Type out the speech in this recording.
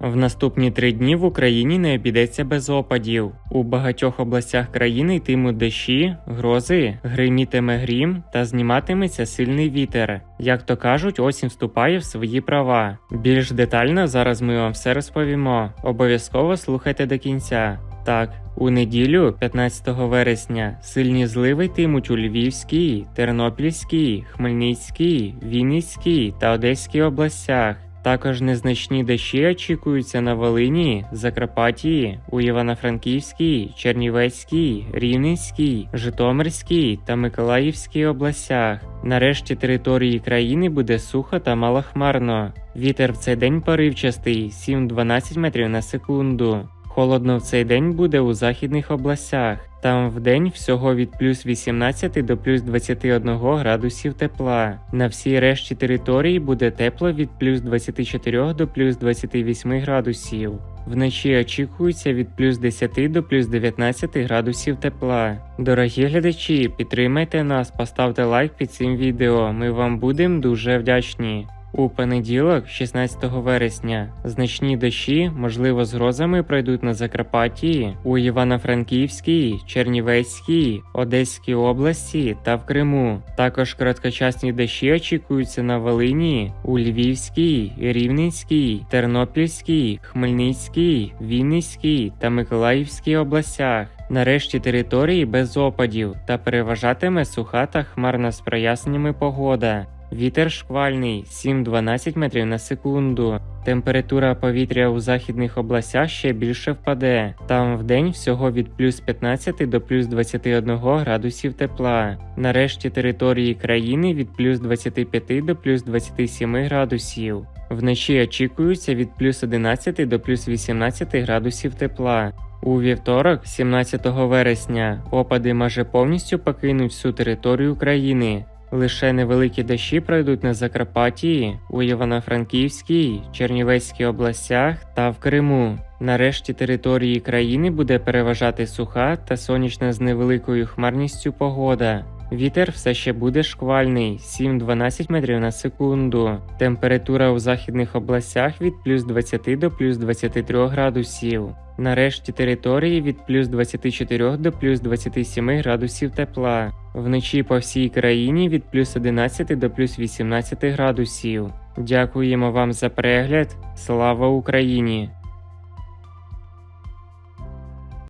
В наступні три дні в Україні не обійдеться без опадів. У багатьох областях країни йтимуть дощі, грози, гримітиме грім та зніматиметься сильний вітер. Як то кажуть, осінь вступає в свої права. Більш детально зараз ми вам все розповімо. Обов'язково слухайте до кінця. Так, у неділю, 15 вересня, сильні зливи йтимуть у Львівській, Тернопільській, Хмельницькій, Вінницькій та Одеській областях. Також незначні дощі очікуються на Волині, Закарпатії, у Івано-Франківській, Чернівецькій, Рівненській, Житомирській та Миколаївській областях. Нарешті території країни буде сухо та малохмарно. Вітер в цей день поривчастий 7-12 метрів на секунду. Холодно в цей день буде у західних областях. Там в день всього від плюс 18 до плюс 21 градусів тепла. На всій решті території буде тепло від плюс 24 до плюс 28 градусів. Вночі очікується від плюс 10 до плюс 19 градусів тепла. Дорогі глядачі, підтримайте нас, поставте лайк під цим відео. Ми вам будемо дуже вдячні. У понеділок, 16 вересня, значні дощі, можливо, з грозами пройдуть на Закарпатті, у Івано-Франківській, Чернівецькій, Одеській області та в Криму. Також короткочасні дощі очікуються на Волині, у Львівській, Рівненській, Тернопільській, Хмельницькій, Вінницькій та Миколаївській областях. Нарешті території без опадів та переважатиме суха та хмарна з проясненнями погода. Вітер шквальний 7-12 метрів на секунду. Температура повітря у західних областях ще більше впаде. Там вдень всього від плюс 15 до плюс 21 градусів тепла. Нарешті території країни від плюс 25 до плюс 27 градусів. Вночі очікується від плюс 11 до плюс 18 градусів тепла. У вівторок, 17 вересня, опади майже повністю покинуть всю територію країни. Лише невеликі дощі пройдуть на Закарпатті, у Івано-Франківській, Чернівецькій областях та в Криму. Нарешті території країни буде переважати суха та сонячна з невеликою хмарністю погода. Вітер все ще буде шквальний 7-12 метрів на секунду. Температура у західних областях від плюс 20 до плюс 23 градусів. Нарешті території від плюс 24 до плюс 27 градусів тепла. Вночі по всій країні від плюс 11 до плюс 18 градусів. Дякуємо вам за перегляд. Слава Україні!